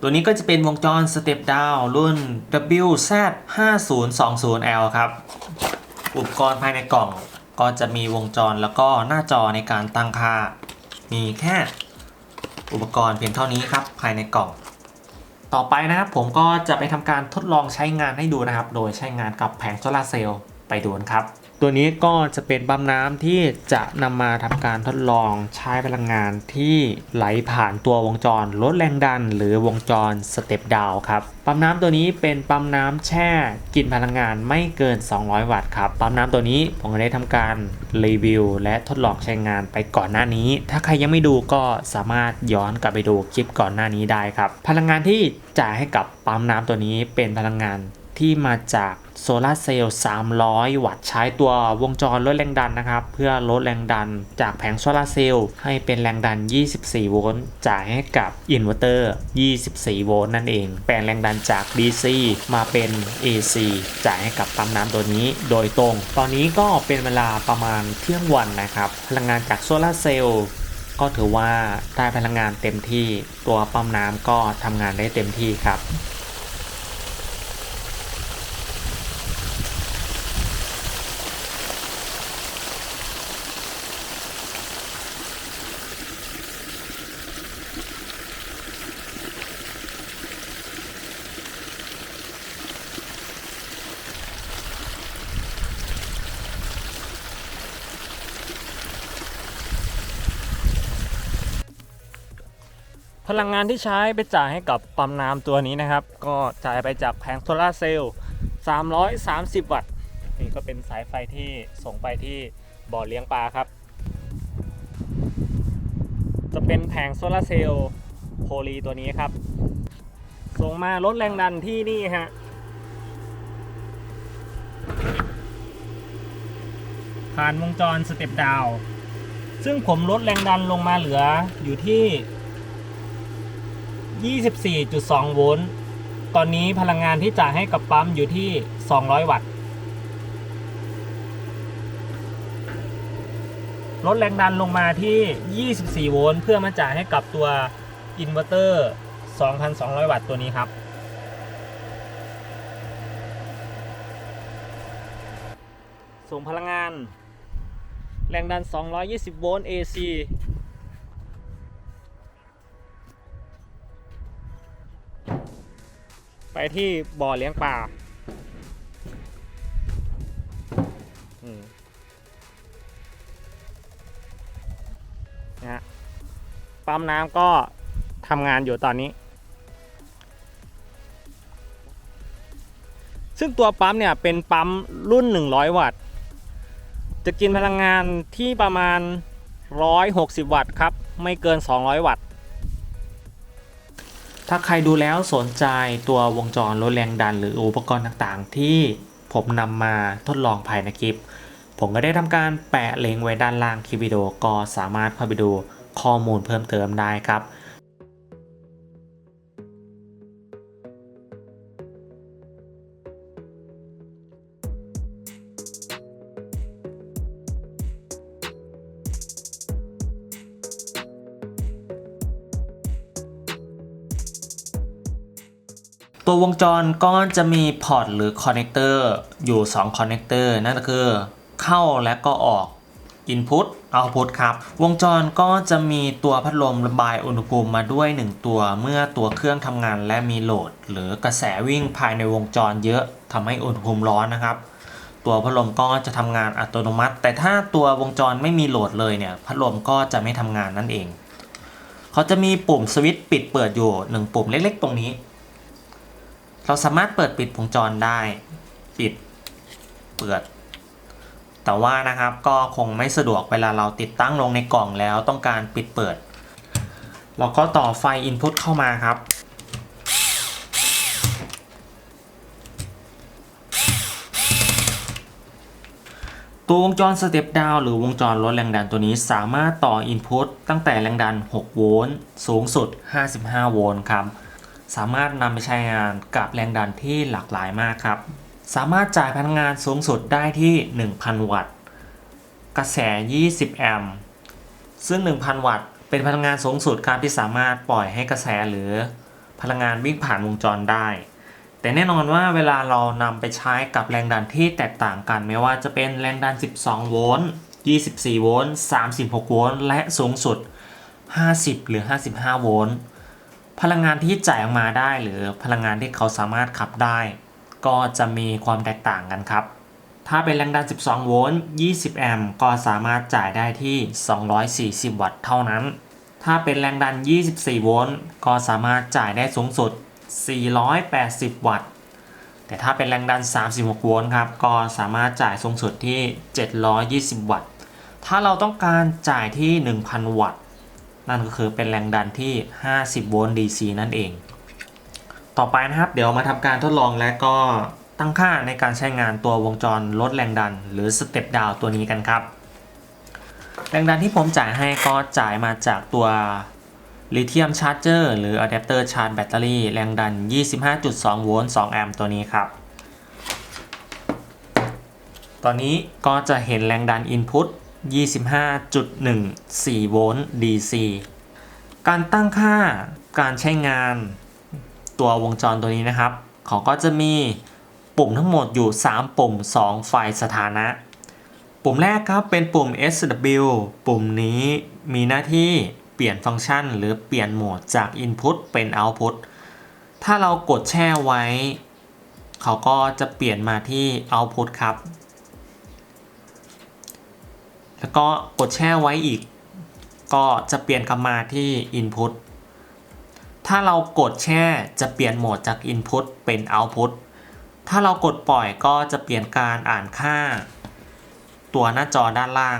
ตัวนี้ก็จะเป็นวงจรสเต็ปดาวรุ่น WZ5020L ครับ อุปกรณ์ภายในกล่องก็จะมีวงจรแล้วก็หน้าจอในการตั้งค่า มีแค่อุปกรณ์เพียงเท่านี้ครับภายในกล่อง ต่อไปนะครับผมก็จะไปทำการทดลองใช้งานให้ดูนะครับ โดยใช้งานกับแผงโซลาเซลล์ไปดูกันครับ ตัวนี้ก็จะเป็นปั๊มน้ำที่จะนำมาทำการทดลองใช้พลังงานที่ไหลผ่านตัววงจรลดแรงดัน หรือวงจรสเต็ปดาวครับปั๊มน้ำตัวนี้เป็นปั๊มน้ำแช่กินพลังงานไม่เกิน 200 วัตต์ครับปั๊มน้ำตัวนี้ผมได้ทำการรีวิว และทดลองใช้งานไปก่อนหน้านี้ ถ้าใครยังไม่ดูก็สามารถย้อนกลับไปดูคลิปก่อนหน้านี้ได้ครับพลังงานที่จ่ายให้กับปั๊มน้ำตัวนี้เป็นพลังงาน ที่มาจากโซลาร์เซลล์ 300 วัตต์ใช้ตัววงจรลดแรงดันนะครับ เพื่อลดแรงดันจากแผงโซลาร์เซลล์ให้เป็นแรงดัน 24 โวลต์จ่ายให้กับอินเวอร์เตอร์ 24 โวลต์นั่นเอง แปลงแรงดันจาก DC มาเป็น AC จ่ายให้กับปั๊มน้ำตัวนี้โดยตรง ตอนนี้ก็เป็นเวลาประมาณเที่ยงวันนะครับ พลังงานจากโซลาร์เซลล์ก็ถือว่าได้พลังงานเต็มที่ตัวปั๊มน้ำก็ทำงานได้เต็มที่ครับ พลังงานที่ใช้ไปจ่ายให้กับปั๊มน้ำตัวนี้นะครับ ก็จ่ายไปจากแผงโซลาร์เซลล์ 330 วัตต์ นี่ก็เป็นสายไฟที่ส่งไปที่บ่อเลี้ยงปลาครับ จะเป็นแผงโซลาร์เซลล์โพลีตัวนี้ครับ ส่งมาลดแรงดันที่นี่ฮะ ผ่านวงจรสเต็ปดาว ซึ่งผมลดแรงดันลงมาเหลืออยู่ที่ 24.2 โวลต์ ตอนนี้พลังงานที่จ่ายให้กับปั๊มอยู่ที่ 200 วัตต์ ลดแรงดันลงมาที่ 24 โวลต์ เพื่อมาจ่ายให้กับตัวอินเวอร์เตอร์ 2,200 วัตต์ตัวนี้ครับ ส่งพลังงาน แรงดัน 220 โวลต์ AC ไปที่บ่อเลี้ยงปลานะฮะปั๊มน้ำก็ทำงานอยู่ตอนนี้ ซึ่งตัวปั๊มเนี่ยเป็นปั๊มรุ่น 100 วัตต์ จะกินพลังงานที่ประมาณ 160 วัตต์ครับ ไม่เกิน 200 วัตต์ ถ้าใครดูแล้วสนใจตัววงจรลดแรงดันหรืออุปกรณ์ต่างๆ ที่ผมนำมาทดลองภายในคลิป ผมก็ได้ทำการแปะลิงก์ไว้ด้านล่างคลิปวิดีโอก็สามารถเข้าไปดูข้อมูลเพิ่มเติมได้ครับ ตัววงจรก็จะมีพอร์ตหรือคอนเนคเตอร์อยู่2คอนเนคเตอร์นั่นก็คือเข้าและก็ออก Input Output ครับ วงจรก็จะมีตัวพัดลมระบายอุณหภูมิมาด้วย 1 ตัวเมื่อตัวเครื่องทำงานและมีโหลด หรือกระแสวิ่งภายในวงจรเยอะทำให้อุณหภูมิร้อนนะครับ ตัวพัดลมก็จะทำงานอัตโนมัติ แต่ถ้าตัววงจรไม่มีโหลดเลยเนี่ยพัดลมก็จะไม่ทำงานนั่นเอง เขาจะมีปุ่มสวิตช์ปิดเปิดอยู่หนึ่งปุ่มเล็กๆ ตรงนี้ เราสามารถเปิดปิดวงจรได้ ปิด เปิด แต่ว่านะครับก็คงไม่สะดวกเวลาเราติดตั้งลงในกล่องแล้วต้องการปิดเปิด เราก็ต่อไฟ Input เข้ามาครับตัววงจรสเต็ปดาวหรือวงจรลดแรงดันตัวนี้สามารถต่อ Input ตั้งแต่แรงดัน 6 โวลต์ สูงสุด 55 โวลต์ครับ สามารถนำไปใช้งานกับแรงดันที่หลากหลายมากครับ สามารถจ่ายพลังงานสูงสุดได้ที่ 1,000 วัตต์ กระแส 20 แอมป์ ซึ่ง 1,000 วัตต์ เป็นพลังงานสูงสุดครับที่สามารถปล่อยให้กระแสหรือพลังงานวิ่งผ่านวงจรได้ แต่แน่นอนว่าเวลาเรานำไปใช้กับแรงดันที่แตกต่างกัน ไม่ว่าจะเป็นแรงดัน 12 โวลต์ 24 โวลต์ 36 โวลต์ และสูงสุด 50 หรือ 55 โวลต์ พลังงานที่จ่ายออกมาได้ หรือพลังงานที่เขาสามารถขับได้ ก็จะมีความแตกต่างกันครับ ถ้าเป็นแรงดัน 12 โวลต์ 20 แอมป์ก็สามารถจ่ายได้ที่ 240 วัตต์เท่านั้น ถ้าเป็นแรงดัน 24 โวลต์ก็สามารถจ่ายได้สูงสุด 480 วัตต์ แต่ถ้าเป็นแรงดัน 36 โวลต์ครับก็สามารถจ่ายสูงสุดที่ 720 วัตต์ ถ้าเราต้องการจ่ายที่ 1,000 วัตต์ นั่นก็คือเป็นแรงดันที่ 50 โวลต์ DC นั่นเอง ต่อไปนะครับ เดี๋ยวมาทำการทดลองและก็ตั้งค่าในการใช้งานตัววงจรลดแรงดัน หรือสเต็ปดาวตัวนี้กันครับ แรงดันที่ผมจ่ายให้ก็จ่ายมาจากตัวลิเธียมชาร์จเจอร์หรืออะแดปเตอร์ชาร์จแบตเตอรี่แรงดัน 25.2 โวลต์ 2 แอมป์ตัวนี้ครับ ตอนนี้ก็จะเห็นแรงดัน Input 25.14 โวลต์ DC การตั้งค่าการใช้งานตัววงจรตัวนี้นะครับ เขาก็จะมีปุ่มทั้งหมดอยู่ 3 ปุ่ม 2 ไฟสถานะ ปุ่มแรกครับเป็นปุ่ม SW ปุ่มนี้มีหน้าที่เปลี่ยนฟังก์ชัน หรือเปลี่ยนโหมดจาก Input เป็น Output ถ้าเรากดแช่ไว้ เขาก็จะเปลี่ยนมาที่ Output ครับ แล้วก็กดแช่ไว้อีก ก็จะเปลี่ยนกลับมาที่ Input ถ้าเรากดแช่จะเปลี่ยนโหมดจาก Input เป็น Output ถ้าเรากดปล่อยก็จะเปลี่ยนการอ่านค่า ตัวหน้าจอด้านล่าง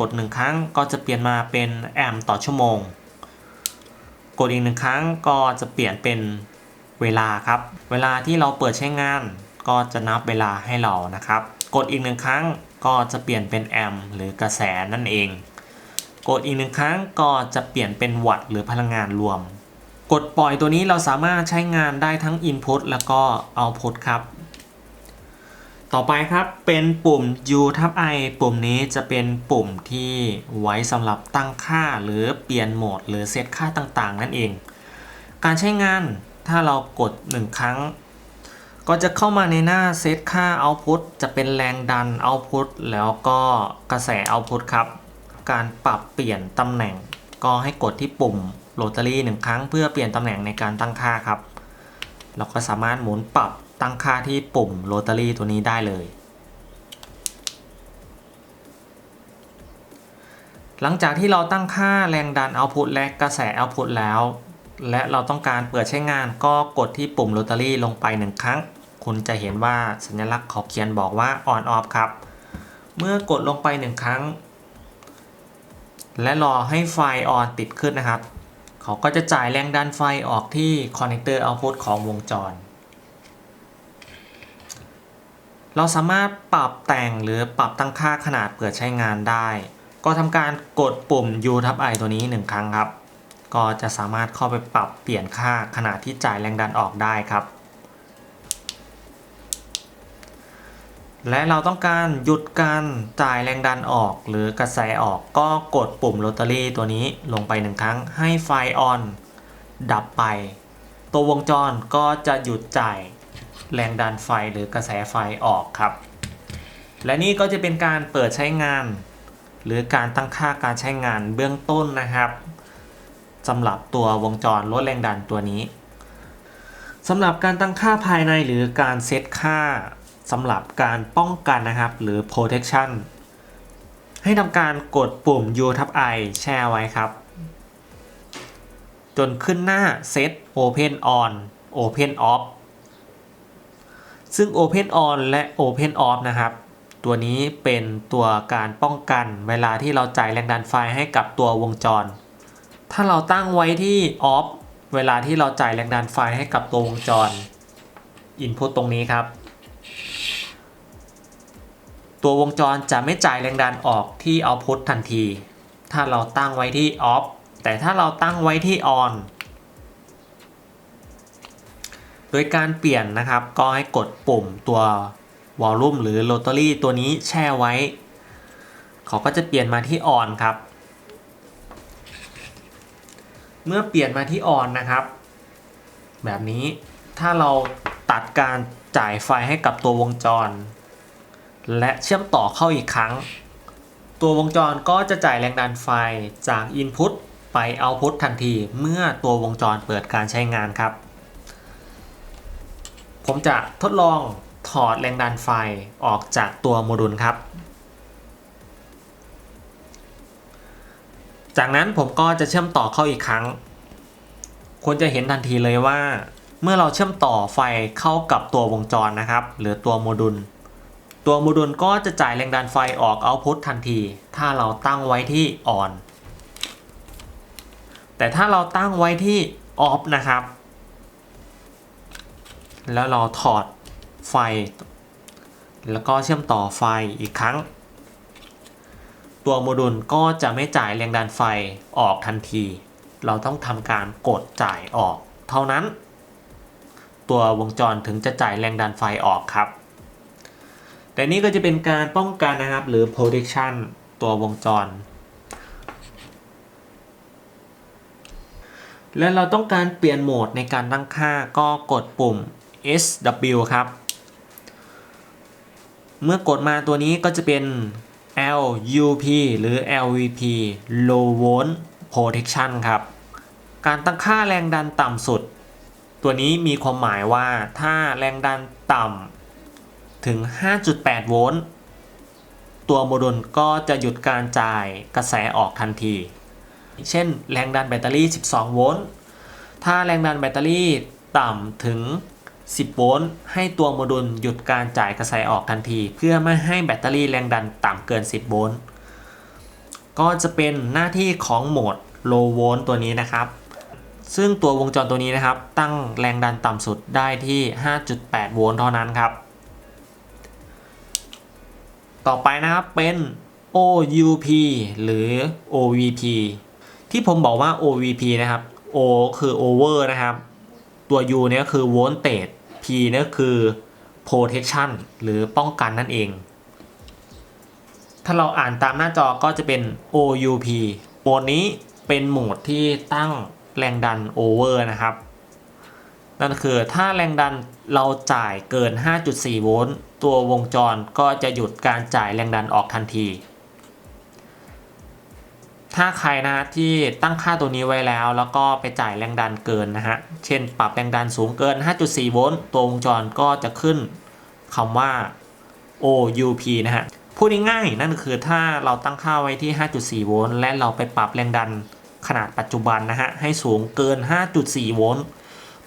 กดหนึ่งครั้งก็จะเปลี่ยนมาเป็นแอมป์ต่อชั่วโมง กดอีกหนึ่งครั้งก็จะเปลี่ยนเป็นเวลาครับ เวลาที่เราเปิดใช้งานก็จะนับเวลาให้เรานะครับ กดอีกหนึ่งครั้ง ก็จะเปลี่ยนเป็นแอมหรือกระแสนั่นเอง กดอีกหนึ่งครั้งก็จะเปลี่ยนเป็นวัตต์หรือพลังงานรวม กดปล่อยตัวนี้เราสามารถใช้งานได้ทั้ง Input แล้วก็ Output ครับ ต่อไปครับเป็นปุ่ม U ทับ I ปุ่มนี้จะเป็นปุ่มที่ไว้สำหรับตั้งค่าหรือเปลี่ยนโหมด หรือเซตค่าต่างๆ นั่นเอง การใช้งานถ้าเรากด 1 ครั้ง ก็จะเข้ามาในหน้าเซตค่า Output จะเป็นแรงดัน Output แล้วก็กระแส Output ครับ การปรับเปลี่ยนตำแหน่ง ก็ให้กดที่ปุ่มโรตารี่หนึ่งครั้งเพื่อเปลี่ยนตำแหน่งในการตั้งค่าครับ เราก็สามารถหมุนปรับตั้งค่าที่ปุ่มโรตารี่ตัวนี้ได้เลย หลังจากที่เราตั้งค่าแรงดัน Output และกระแส Output แล้ว และเราต้องการเปิดใช้งานก็กดที่ปุ่มโรตารี่ลงไปหนึ่งครั้ง คุณจะเห็นว่าสัญลักษณ์เขาเขียนบอกว่า on off ครับ เมื่อกดลงไปหนึ่งครั้ง และรอให้ไฟออนติดขึ้นนะครับ เขาก็จะจ่ายแรงดันไฟออกที่คอนเนคเตอร์ output ของวงจร เราสามารถปรับแต่งหรือปรับตั้งค่าขนาดเปิดใช้งานได้ ก็ทำการกดปุ่ม U ทับ I ตัวนี้ 1 ครั้งครับ ก็จะสามารถเข้าไปปรับเปลี่ยนค่าขนาดที่จ่ายแรงดันออกได้ครับ และเราต้องการหยุดการจ่ายแรงดันออก หรือกระแสออกก็กดปุ่มโรตารี่ตัวนี้ลงไปหนึ่งครั้งให้ไฟออน ดับไป ตัววงจรก็จะหยุดจ่ายแรงดันไฟหรือกระแสไฟออกครับ และนี่ก็จะเป็นการเปิดใช้งาน หรือการตั้งค่าการใช้งานเบื้องต้นนะครับสำหรับตัววงจรลดแรงดันตัวนี้สำหรับการตั้งค่าภายในหรือการเซตค่า สำหรับการป้องกันนะครับ หรือ protection ให้ทำการกดปุ่ม U ทับ I แช่ไว้ครับ จนขึ้นหน้า Set Open On Open Off ซึ่ง Open On และ Open Off นะครับ ตัวนี้เป็นตัวการป้องกันเวลาที่เราจ่ายแรงดันไฟให้กับตัววงจร ถ้าเราตั้งไว้ที่ Off เวลาที่เราจ่ายแรงดันไฟให้กับตัววงจร Input ตรงนี้ครับ ตัววงจรจะไม่จ่ายแรงดันออกที่ output ทันที ถ้าเราตั้งไว้ที่ off แต่ถ้าเราตั้งไว้ที่ on โดยการเปลี่ยนนะครับก็ให้กดปุ่มตัว volume หรือ rotary ตัวนี้แช่ไว้ เขาก็จะเปลี่ยนมาที่ on ครับ เมื่อเปลี่ยนมาที่ on นะครับ แบบนี้ถ้าเราตัดการจ่ายไฟให้กับตัววงจร และเชื่อมต่อเข้าอีกครั้ง ตัววงจรก็จะจ่ายแรงดันไฟจาก Input ไป Output ทันทีเมื่อตัววงจรเปิดการใช้งานครับ ผมจะทดลองถอดแรงดันไฟออกจากตัวโมดูลครับ จากนั้นผมก็จะเชื่อมต่อเข้าอีกครั้งคุณจะเห็นทันทีเลยว่า เมื่อเราเชื่อมต่อไฟเข้ากับตัววงจรนะครับ หรือตัวโมดูล ตัวโมดูลก็จะจ่ายแรงดันไฟออกเอาพุตทันที ถ้าเราตั้งไว้ที่ on แต่ถ้าเราตั้งไว้ที่ off นะครับ แล้วเราถอดไฟ แล้วก็เชื่อมต่อไฟอีกครั้ง ตัวโมดูลก็จะไม่จ่ายแรงดันไฟออกทันที เราต้องทำการกดจ่ายออก เท่านั้น ตัววงจรถึงจะจ่ายแรงดันไฟออกครับ แต่นี่ก็จะเป็นการป้องกันนะครับ หรือ protection ตัววงจร และเราต้องการเปลี่ยนโหมดในการตั้งค่าก็กดปุ่ม SW ครับ เมื่อกดมาตัวนี้ก็จะเป็น LUP หรือ LVP Low Volt Protection ครับ การตั้งค่าแรงดันต่ำสุด ตัวนี้มีความหมายว่าถ้าแรงดันต่ำ ถึง 5.8 โวลต์ ตัวโมดูลก็จะหยุดการจ่ายกระแสออกทันที เช่น แรงดันแบตเตอรี่ 12 โวลต์ ถ้าแรงดันแบตเตอรี่ต่ำถึง 10 โวลต์ ให้ตัวโมดูลหยุดการจ่ายกระแสออกทันที เพื่อไม่ให้แบตเตอรี่แรงดันต่ำเกิน 10 โวลต์ ก็จะเป็นหน้าที่ของโหมด low volt ตัวนี้นะครับ ซึ่งตัววงจรตัวนี้นะครับ ตั้งแรงดันต่ำสุดได้ที่ 5.8 โวลต์เท่านั้นครับ ต่อไปนะครับเป็น OUP หรือ OVP ที่ผมบอกว่า OVP นะครับ O คือ over นะครับ ตัว U เนี่ยคือ voltage P เนี่ยคือ protection หรือป้องกันนั่นเอง ถ้าเราอ่านตามหน้าจอก็จะเป็น OUP โหมดนี้เป็นโหมดที่ตั้งแรงดัน over นะครับ นั่นคือถ้าแรงดันเราจ่ายเกิน 5.4 โวลต์ตัววงจรก็จะหยุดการจ่ายแรงดันออกทันที ถ้าใครนะที่ตั้งค่าตัวนี้ไว้แล้ว แล้วก็ไปจ่ายแรงดันเกินนะฮะ เช่นปรับแรงดันสูงเกิน 5.4 โวลต์ตัววงจรก็จะขึ้นคำว่า OUP นะฮะ พูดง่ายๆนั่นคือถ้าเราตั้งค่าไว้ที่ 5.4 โวลต์และเราไปปรับแรงดันขนาดปัจจุบันนะฮะให้สูงเกิน 5.4 โวลต์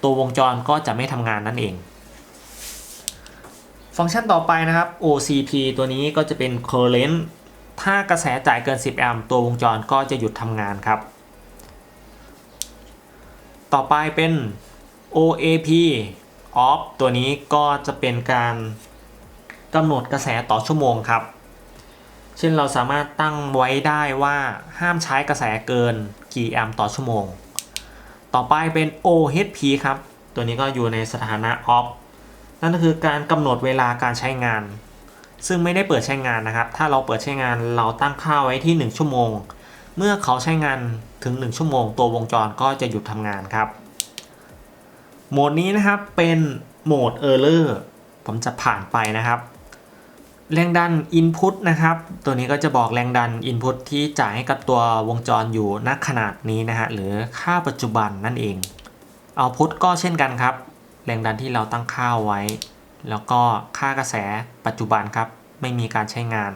ตัววงจรก็จะไม่ทำงานนั่นเอง ฟังก์ชันต่อไปนะครับ OCP ตัวนี้ก็จะเป็น current ถ้ากระแสจ่ายเกิน 10 แอมป์ตัววงจรก็จะหยุดทำงานครับ ต่อไปเป็น OAP off ตัวนี้ก็จะเป็นการกำหนดกระแสต่อชั่วโมงครับ เช่นเราสามารถตั้งไว้ได้ว่าห้ามใช้กระแสเกินกี่แอมป์ต่อชั่วโมง ต่อไปเป็น OHP ครับ ตัวนี้ก็อยู่ในสถานะ off นั่นก็คือการกำหนดเวลาการใช้งาน ซึ่งไม่ได้เปิดใช้งานนะครับ ถ้าเราเปิดใช้งานเราตั้งค่าไว้ที่ 1 ชั่วโมง เมื่อเขาใช้งานถึง 1 ชั่วโมง ตัววงจรก็จะหยุดทำงานครับ โหมดนี้นะครับเป็นโหมด Error ผมจะผ่านไปนะครับ แรงดัน Input นะครับ ตัวนี้ก็จะบอกแรงดัน Input ที่จ่ายให้กับตัววงจรอยู่ณขนาดนี้นะฮะ หรือค่าปัจจุบันนั่นเอง Output ก็เช่นกันครับ แรงดันที่เราตั้งค่าไว้ แล้วก็ค่ากระแสปัจจุบันครับ ไม่มีการใช้งาน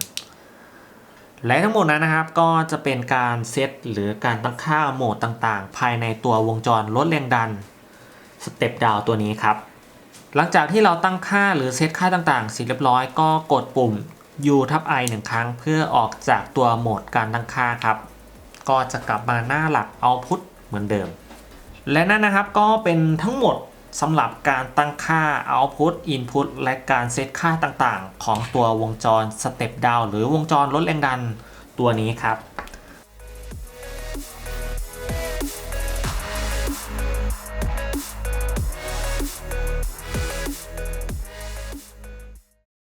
และทั้งหมดนั้นนะครับ ก็จะเป็นการเซตหรือการตั้งค่าโหมดต่างๆ ภายในตัววงจรลดแรงดันสเต็ปดาวตัวนี้ครับ หลังจากที่เราตั้งค่าหรือเซตค่าต่างๆเสร็จเรียบร้อยก็กดปุ่ม U ทับ I หนึ่งครั้ง เพื่อออกจากตัวโหมดการตั้งค่าครับ ก็จะกลับมาหน้าหลัก Output เหมือนเดิม และนั่นนะครับก็เป็นทั้งหมดสำหรับการตั้งค่า Output Input และการเซตค่าต่างๆ ของตัววงจร Step Down หรือวงจรลดแรงดันตัวนี้ครับ